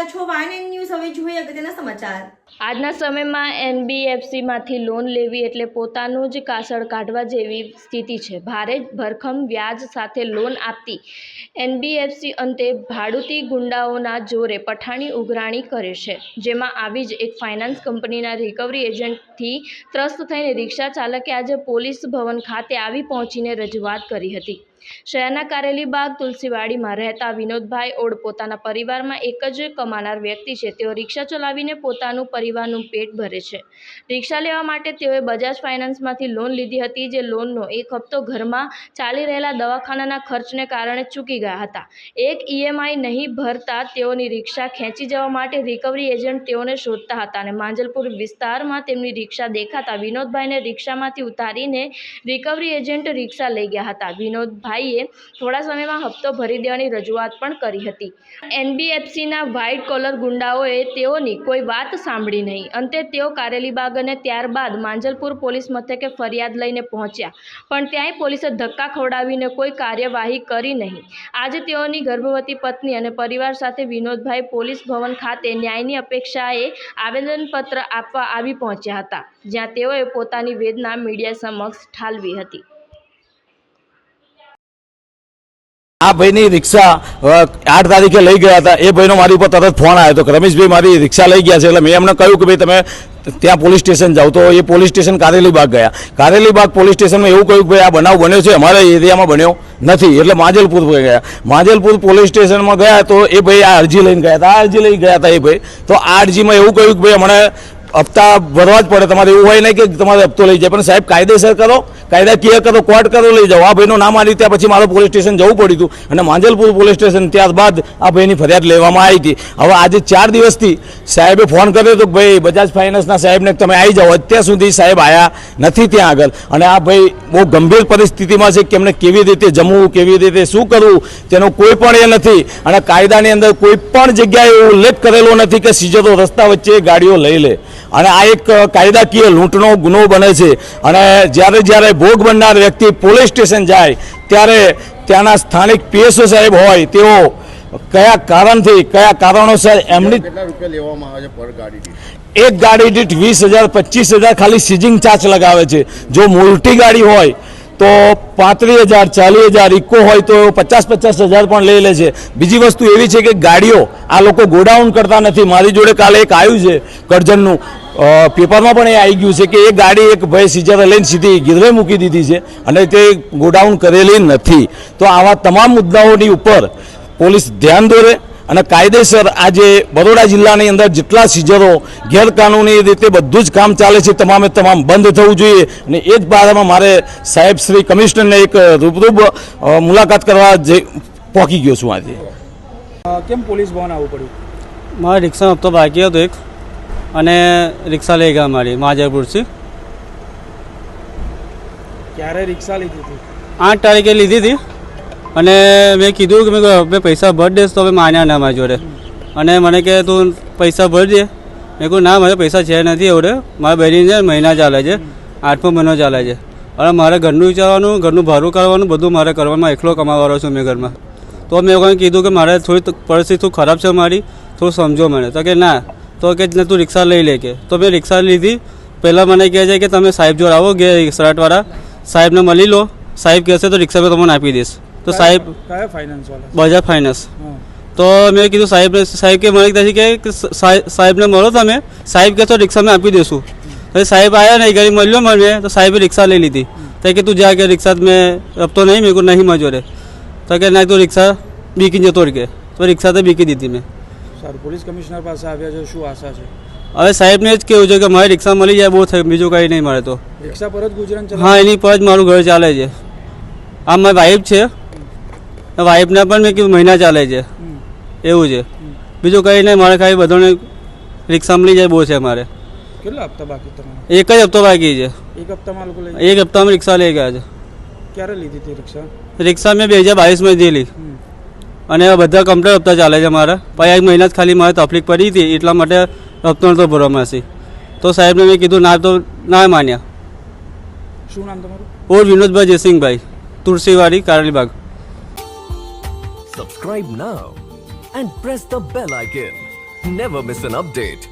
રહ્યા છો વાયન ન્યૂઝ હવે જોઈએ અગત્યના સમાચાર. આજના સમયમાં એનબીએફસીમાંથી લોન લેવી એટલે પોતાનું જ કાસળ કાઢવા જેવી સ્થિતિ છે. ભારે ભરખમ વ્યાજ સાથે લોન આપતી એનબીએફસી અંતે ભાડુતી ગુંડાઓના જોરે પઠાણી ઉઘરાણી કરે છે, જેમાં આવી જ એક ફાઇનાન્સ કંપનીના રિકવરી એજન્ટથી ત્રસ્ત થઈને રિક્ષા ચાલકે આજે પોલીસ ભવન ખાતે આવી પહોંચીને રજૂઆત કરી હતી. શહેરના કારેલીબાગ તુલસીવાડીમાં રહેતા વિનોદભાઈ ઓડ પોતાના પરિવારમાં એક જ કમાનાર વ્યક્તિ છે. તેઓ રિક્ષા ચલાવીને પોતાનું પરિવારનું પેટ ભરે છે. રિક્ષા લેવા માટે તેઓએ બજાજ ફાઇનાન્સમાંથી લોન લીધી હતી, જે લોનનો એક હપ્તો ઘરમાં ચાલી રહેલા દવાખાનાના ખર્ચને કારણે ચૂકી ગયા હતા. એક ઈએમઆઈ નહીં ભરતા તેઓની રિક્ષા ખેંચી જવા માટે રિકવરી એજન્ટ તેઓને શોધતા હતા અને માંજલપુર વિસ્તારમાં તેમની રિક્ષા દેખાતા વિનોદભાઈને રિક્ષામાંથી ઉતારીને રિકવરી એજન્ટ રિક્ષા લઈ ગયા હતા. વિનોદભાઈએ થોડા સમયમાં હપ્તો ભરી દેવાની રજૂઆત પણ કરી હતી. એનબીએફસીના વ્હાઇટ કોલર ગુંડાઓએ તેઓની કોઈ વાત સાંભળી નહીં. અંતે તેઓ કારેલીબાગ અને ત્યારબાદ માંજલપુર પોલીસ મથકે ફરિયાદ લઈને પહોંચ્યા. પણ ત્યાંય પોલીસે ધક્કા ખવડાવીને કોઈ કાર્યવાહી કરી નહીં. આજે તેઓની ગર્ભવતી પત્ની અને પરિવાર સાથે વિનોદભાઈ પોલીસ ભવન ખાતે ન્યાયની અપેક્ષાએ આવેદનપત્ર આપવા આવી પહોંચ્યા હતા, જ્યાં તેઓએ પોતાની વેદના મીડિયા સમક્ષ ઠાલવી હતી. આ ભાઈની રિક્ષા આઠ તારીખે લઈ ગયા હતા. એ ભાઈનો મારી ઉપર તરત ફોન આવ્યો હતો રમેશભાઈ, મારી રિક્ષા લઈ ગયા છે. એટલે મેં એમને કહ્યું કે, ભાઈ, તમે ત્યાં પોલીસ સ્ટેશન જાઓ. તો એ પોલીસ સ્ટેશન કારેલી બાગ ગયા. કારેલીબાગ પોલીસ સ્ટેશનમાં એવું કહ્યું કે, ભાઈ, આ બનાવ બન્યો છે. અમારા એરિયામાં બન્યો નથી. એટલે માજલપુર ગયા. માજલપુર પોલીસ સ્ટેશનમાં ગયા તો એ ભાઈ આ અરજી લઈને ગયા હતા. આ અરજી લઈ ગયા હતા એ ભાઈ. તો આ અરજીમાં એવું કહ્યું કે, ભાઈ અમને હપ્તા ભરવા જ પડે. તમારે એવું હોય નહીં કે તમારે હપ્તો લઈ જાય. પણ સાહેબ, કાયદેસર કરો કાયદાકીય કરો, કોર્ટ કરો, લઈ જાઓ. આ ભાઈનું નામ આલી ત્યાં પછી મારે પોલીસ સ્ટેશન જવું પડ્યું હતું. અને માંજલપુર પોલીસ સ્ટેશન ત્યારબાદ આ ભાઈની ફરિયાદ લેવામાં આવી હતી. હવે આજે ચાર દિવસથી સાહેબે ફોન કર્યો હતો ભાઈ, બજાજ ફાઇનાન્સના સાહેબને તમે આવી જાઓ. અત્યાર સુધી સાહેબ આવ્યા નથી ત્યાં આગળ. અને આ ભાઈ બહુ ગંભીર પરિસ્થિતિમાં છે કે એમને કેવી રીતે જમવું, કેવી રીતે શું કરવું, તેનો કોઈ પણ એ નથી. અને કાયદાની અંદર કોઈ પણ જગ્યાએ ઉલ્લેખ કરેલો નથી કે સીજરો રસ્તા વચ્ચે ગાડીઓ લઈ લે. અને આ એક કાયદાકીય લૂંટનો ગુનો બને છે. અને જ્યારે જ્યારે ભોગ બનનાર વ્યક્તિ પોલીસ સ્ટેશન જાય ત્યારે ત્યાંના સ્થાનિક પીએસઓ સાહેબ હોય તેઓ કયા કારણથી કયા કારણોસર એમની એક ગાડી દીઠ વીસ હજાર પચીસ હજાર ખાલી સીઝિંગ ચાર્જ લગાવે છે. જો મોટી ગાડી હોય તો પાંત્રીસ હજાર ચાલીસ હજાર ઇકો હોય તો પચાસ પચાસ હજાર પણ લઈ લે છે. બીજી વસ્તુ એવી છે કે ગાડીઓ આ લોકો ગોડાઉન કરતા નથી. મારી જોડે કાલે એક આવ્યું છે કરજણનું પેપરમાં પણ એ આવી ગયું છે કે એ ગાડી એક ભાઈ સીઝર લઈને સીધી ગીરવે મૂકી દીધી છે અને તે ગોડાઉન કરેલી નથી. તો આવા તમામ મુદ્દાઓની ઉપર પોલીસ ધ્યાન દોરે અને કાયદેસર આજે બરોડા જિલ્લાની અંદર જેટલા સીઝરો ગેરકાનૂની રીતે બધું જ કામ ચાલે છે તમામે તમામ બંધ થવું જોઈએ. અને એ જ બારામાં મારે સાહેબ શ્રી કમિશનરને એક રૂબરૂબ મુલાકાત કરવા જે પહોંચી ગયો છું આજે. કેમ પોલીસ ભવન આવવું પડ્યું? મારે રિક્ષાનો હપ્તો બાકી હતો એક. અને રિક્ષા લઈ ગયા મારી માજાપુરથી ક્યારે રિક્ષા લીધી હતી? આઠ તારીખે લીધી હતી. અને મેં કીધું કે મેં હવે પૈસા ભરી દઈશ તો હવે માન્યા ના મારી જોડે. અને મને કે તું પૈસા ભરી દે. મેં કહું ના મારે પૈસા છે નથી એવડે. મારા બહેની છે મહિના ચાલે છે. આઠમો મહિનો ચાલે છે. અને મારે ઘરનું વિચારવાનું ઘરનું ભાડું કરવાનું બધું મારે કરવાનું. એકલો કમાવાનો છું મેં ઘરમાં. તો મેં લોકોને કીધું કે મારે થોડી પરિસ્થિતિ થોડી ખરાબ છે મારી. થોડું સમજો મને. તો કે ના તો કે ના તું રિક્ષા લઈ લે કે. તો મેં રિક્ષા લીધી. પહેલાં મને કહે છે કે તમે સાહેબ જોડે આવો ગે સરાટવાળા. સાહેબને મળી લો. સાહેબ કહેશે તો રિક્ષા મેં તમને આપી દઈશ. તો સાહેબ કયા ફાઇનાન્સ વાળા? બજાજ ફાઇનાન્સ. હા. તો મેં કીધું સાહેબ સાહેબ કે મને કહે છે કે કે સાહેબ- સાહેબને મળો તમે. સાહેબ કહે તો રિક્ષા મેં આપી દઈશું. તો સાહેબ આવ્યા નહીં ઘરે મળ્યો મને. તો સાહેબે રિક્ષા લઈ લીધી. તો કે તું જા કે રિક્ષા મેં રખતો નહીં મેં કહ્યું નહીં મારી જોડે તો કે ના તું રિક્ષા બીકી જતો રહી કે. તો રિક્ષા તો બીકી દીધી મેં. સારું. પોલીસ કમિશનર પાસે આવ્યા છે શું આશા છે? હવે સાહેબને જ કેવું છે કે મારી રિક્ષા મળી જાય બહુ થયું બીજું કંઈ નહીં મળે તો. રિક્ષા પર જ ગુજરાન હા એની પર જ મારું ઘર ચાલે છે. આ મારી વાઈફ છે. વાઈફના પણ મેં કીધું મહિના ચાલે છે. એવું છે. બીજું કંઈ નહીં મારે ખાલી બધાને રિક્ષા મળી જાય બહુ છે મારે કેટલા હપ્તા બાકી તમારા? એક જ હપ્તો બાકી છે. એક હપ્તામાં લોકો એક હપ્તામાં રિક્ષા લઈ ગયા છે. ક્યારે લીધી હતી રિક્ષા? રિક્ષા મેં બે હજાર બાવીસમાં હમ. અને આ બધા કમ્પ્લેટ હપ્તા ચાલે છે મારા. પછી એક મહિના જ ખાલી મારે તકલીફ પડી હતી એટલા માટે હપ્તો નહોતો ભરવામાં હશે તો સાહેબને મેં કીધું ના તો ના માન્યા. શું નામ તમારું? ઓર Vinodbhai Jaysinhbhai Tulsiwadi Karlibagh subscribe now and press the bell icon never miss an update.